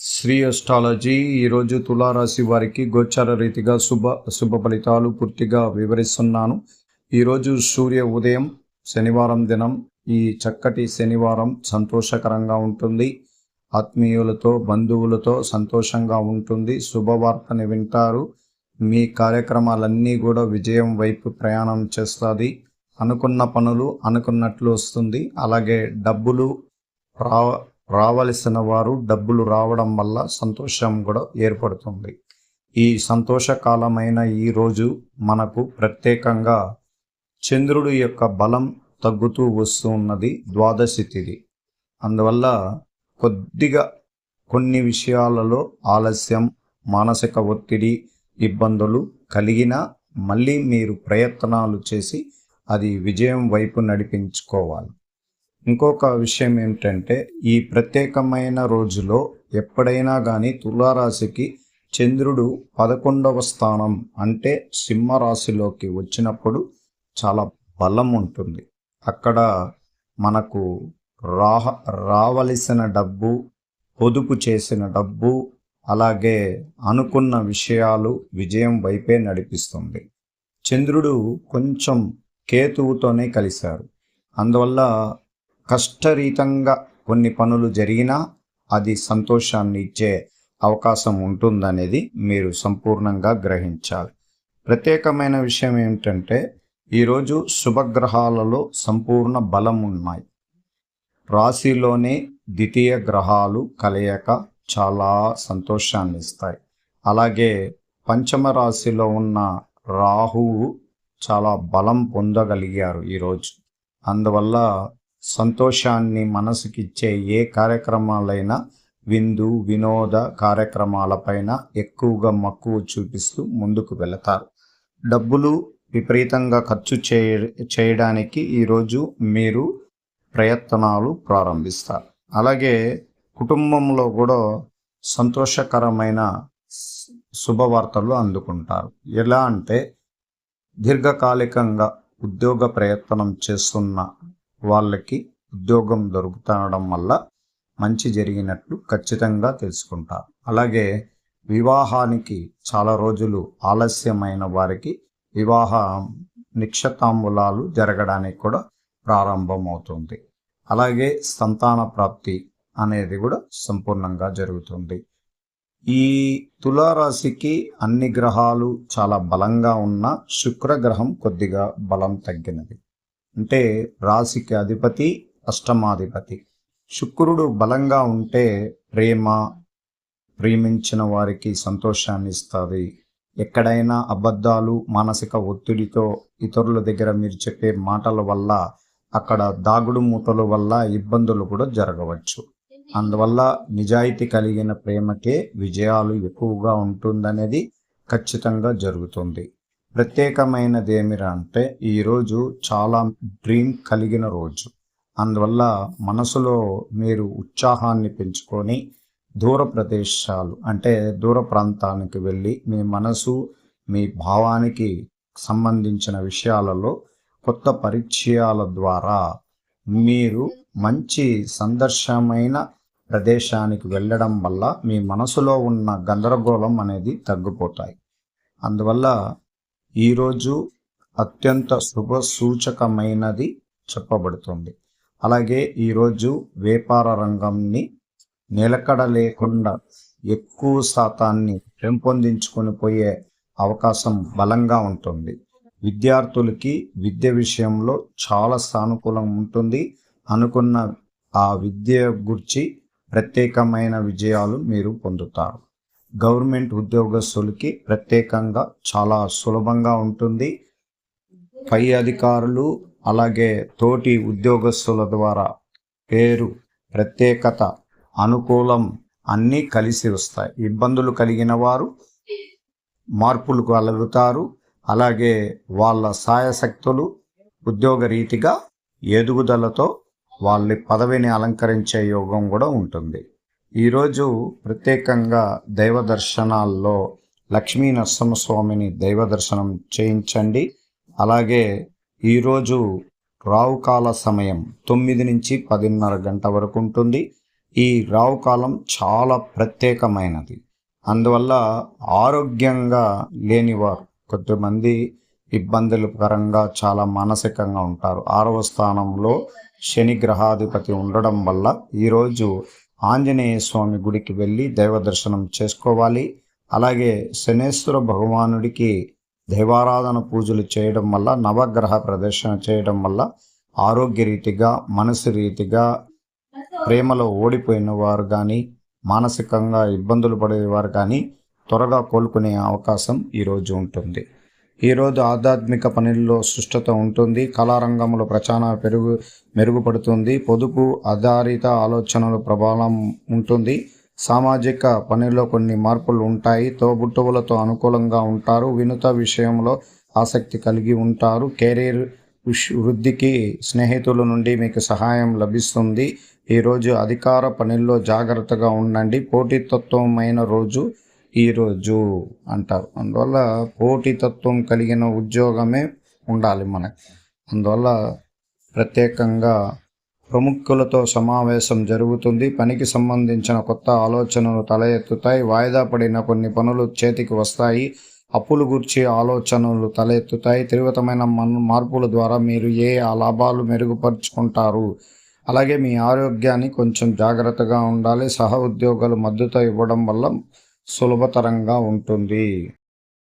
Shri astrology ఈరోజు తులారాశి వారికి గోచార రీతిగా శుభ శుభ ఫలితాలు పూర్తిగా వివరిస్తున్నాను. ఈరోజు సూర్య ఉదయం శనివారం దినం ఈ చక్కటి శనివారం సంతోషకరంగా ఉంటుంది. ఆత్మీయులతో బంధువులతో సంతోషంగా ఉంటుంది. శుభవార్తని వింటారు. మీ కార్యక్రమాలన్నీ కూడా విజయం వైపు ప్రయాణం చేస్తుంది. అనుకున్న పనులు అనుకున్నట్లు వస్తుంది. అలాగే డబ్బులు రా రావలసిన వారు డబ్బులు రావడం వల్ల సంతోషం కూడా ఏర్పడుతుంది. ఈ సంతోషకాలమైన ఈ రోజు మనకు ప్రత్యేకంగా చంద్రుడి యొక్క బలం తగ్గుతూ వస్తూ ఉన్నది ద్వాదశి తిథి అందువల్ల కొద్దిగా కొన్ని విషయాలలో ఆలస్యం మానసిక ఒత్తిడి ఇబ్బందులు కలిగినా మళ్ళీ మీరు ప్రయత్నాలు చేసి అది విజయం వైపు నడిపించుకోవాలి. ఇంకొక విషయం ఏమిటంటే ఈ ప్రత్యేకమైన రోజులో ఎప్పుడైనా కానీ తులారాశికి చంద్రుడు పదకొండవ స్థానం అంటే సింహరాశిలోకి వచ్చినప్పుడు చాలా బలం ఉంటుంది. అక్కడ మనకు రాహ రావలసిన డబ్బు పొదుపు చేసిన డబ్బు అలాగే అనుకున్న విషయాలు విజయం వైపే నడిపిస్తుంది. చంద్రుడు కొంచెం కేతువుతోనే కలిశారు. అందువల్ల కష్టరీతంగా కొన్ని పనులు జరిగినా అది సంతోషాన్ని ఇచ్చే అవకాశం ఉంటుందనేది మీరు సంపూర్ణంగా గ్రహించాలి. ప్రత్యేకమైన విషయం ఏమిటంటే ఈరోజు శుభగ్రహాలలో సంపూర్ణ బలం ఉన్నాయి. రాశిలోనే ద్వితీయ గ్రహాలు కలయక చాలా సంతోషాన్ని ఇస్తాయి. అలాగే పంచమ రాశిలో ఉన్న రాహువు చాలా బలం పొందగలిగారు ఈరోజు. అందువల్ల సంతోషాన్ని మనసుకిచ్చే ఏ కార్యక్రమాలైనా విందు వినోద కార్యక్రమాలపైన ఎక్కువగా మక్కువ చూపిస్తూ ముందుకు వెళతారు. డబ్బులు విపరీతంగా ఖర్చు చేయ చేయడానికి ఈరోజు మీరు ప్రయత్నాలు ప్రారంభిస్తారు. అలాగే కుటుంబంలో కూడా సంతోషకరమైన శుభవార్తలు అందుకుంటారు. ఎలా అంటే దీర్ఘకాలికంగా ఉద్యోగ ప్రయత్నం చేస్తున్న వాళ్ళకి ఉద్యోగం దొరుకుతుండడం వల్ల మంచి జరిగినట్లు ఖచ్చితంగా తెలుసుకుంటారు. అలాగే వివాహానికి చాలా రోజులు ఆలస్యమైన వారికి వివాహ నిక్షతాంబులాలు జరగడానికి కూడా ప్రారంభమవుతుంది. అలాగే సంతాన ప్రాప్తి అనేది కూడా సంపూర్ణంగా జరుగుతుంది. ఈ తులారాశికి అన్ని గ్రహాలు చాలా బలంగా ఉన్న శుక్రగ్రహం కొద్దిగా బలం తగ్గినది. అంటే రాశికి అధిపతి అష్టమాధిపతి. శుక్రుడు బలంగా ఉంటే ప్రేమ ప్రేమించిన వారికి సంతోషాన్ని ఇస్తుంది. ఎక్కడైనా అబద్ధాలు మానసిక ఒత్తిడితో ఇతరుల దగ్గర మీరు చెప్పే మాటల వల్ల అక్కడ దాగుడు మూటల వల్ల ఇబ్బందులు కూడా జరగవచ్చు. అందువల్ల నిజాయితీ కలిగిన ప్రేమకే విజయాలు ఎక్కువగా ఉంటుందనేది ఖచ్చితంగా జరుగుతుంది. ప్రత్యేకమైనది ఏమిరా అంటే ఈరోజు చాలా డ్రీమ్ కలిగిన రోజు. అందువల్ల మనసులో మీరు ఉత్సాహాన్ని పెంచుకొని దూర ప్రదేశాలు అంటే దూర ప్రాంతానికి వెళ్ళి మీ మనసు మీ భావానికి సంబంధించిన విషయాలలో కొత్త పరిచయాల ద్వారా మీరు మంచి సందర్శమైన ప్రదేశానికి వెళ్ళడం వల్ల మీ మనసులో ఉన్న గందరగోళం అనేది తగ్గిపోతాయి. అందువల్ల ఈరోజు అత్యంత శుభ సూచకమైనది చెప్పబడుతుంది. అలాగే ఈరోజు వ్యాపార రంగంని నిలకడ లేకుండా ఎక్కువ శాతాన్ని పెంపొందించుకొని పోయే అవకాశం బలంగా ఉంటుంది. విద్యార్థులకి విద్య విషయంలో చాలా సానుకూలం ఉంటుంది. అనుకున్న ఆ విద్య గురించి ప్రత్యేకమైన విజయాలు మీరు పొందుతారు. గవర్నమెంట్ ఉద్యోగస్తులకి ప్రత్యేకంగా చాలా సులభంగా ఉంటుంది. పై అధికారులు అలాగే తోటి ఉద్యోగస్తుల ద్వారా పేరు ప్రత్యేకత అనుకూలం అన్నీ కలిసి వస్తాయి. ఇబ్బందులు కలిగిన వారు మార్పులు కలుగుతారు. అలాగే వాళ్ళ సాయశక్తులు ఉద్యోగ రీతిగా ఎదుగుదలతో వాళ్ళ పదవిని అలంకరించే యోగం కూడా ఉంటుంది. ఈరోజు ప్రత్యేకంగా దైవ దర్శనాల్లో లక్ష్మీ నరసింహస్వామిని దైవ దర్శనం చేయించండి. అలాగే ఈరోజు రావుకాల సమయం తొమ్మిది నుంచి పదిన్నర గంట వరకు ఉంటుంది. ఈ రావుకాలం చాలా ప్రత్యేకమైనది. అందువల్ల ఆరోగ్యంగా లేనివారు కొద్దిమంది ఇబ్బందుల పరంగా చాలా మానసికంగా ఉంటారు. ఆరవ స్థానంలో శని గ్రహాధిపతి ఉండడం వల్ల ఈరోజు ఆంజనేయ స్వామి గుడికి వెళ్ళి దైవ దర్శనం చేసుకోవాలి. అలాగే శనేశ్వర భగవానుడికి దైవారాధన పూజలు చేయడం వల్ల నవగ్రహ ప్రదర్శన చేయడం వల్ల ఆరోగ్య రీతిగా మనసు రీతిగా ప్రేమలో ఓడిపోయిన వారు కానీ మానసికంగా ఇబ్బందులు పడేవారు కానీ త్వరగా కోలుకునే అవకాశం ఈరోజు ఉంటుంది. ఈరోజు ఆధ్యాత్మిక పనుల్లో సుష్టత ఉంటుంది. కళారంగంలో ప్రచారం పెరుగు మెరుగుపడుతుంది. పొదుపు ఆధారిత ఆలోచనల ప్రభావం ఉంటుంది. సామాజిక పనిలో కొన్ని మార్పులు ఉంటాయి. తోబుట్టువులతో అనుకూలంగా ఉంటారు. వినుత విషయంలో ఆసక్తి కలిగి ఉంటారు. కెరీర్ వృద్ధికి స్నేహితుల నుండి మీకు సహాయం లభిస్తుంది. ఈరోజు అధికార పనుల్లో జాగ్రత్తగా ఉండండి. పోటీతత్వమైన రోజు ఈరోజు అంటారు. అందువల్ల పోటీతత్వం కలిగిన ఉద్యోగమే ఉండాలి మనకి. అందువల్ల ప్రత్యేకంగా ప్రముఖులతో సమావేశం జరుగుతుంది. పనికి సంబంధించిన కొత్త ఆలోచనలు తల ఎత్తుతాయి వాయిదా పడిన కొన్ని పనులు చేతికి వస్తాయి. అప్పులు గురించి ఆలోచనలు తలెత్తుతాయి. తీవ్రతమైన మన్- మార్పుల ద్వారా మీరు ఏ ఆ లాభాలు మెరుగుపరుచుకుంటారు? అలాగే మీ ఆరోగ్యాన్ని కొంచెం జాగ్రత్తగా ఉండాలి. సహ ఉద్యోగులు మద్దతు ఇవ్వడం వల్ల సులభతరంగా ఉంటుంది.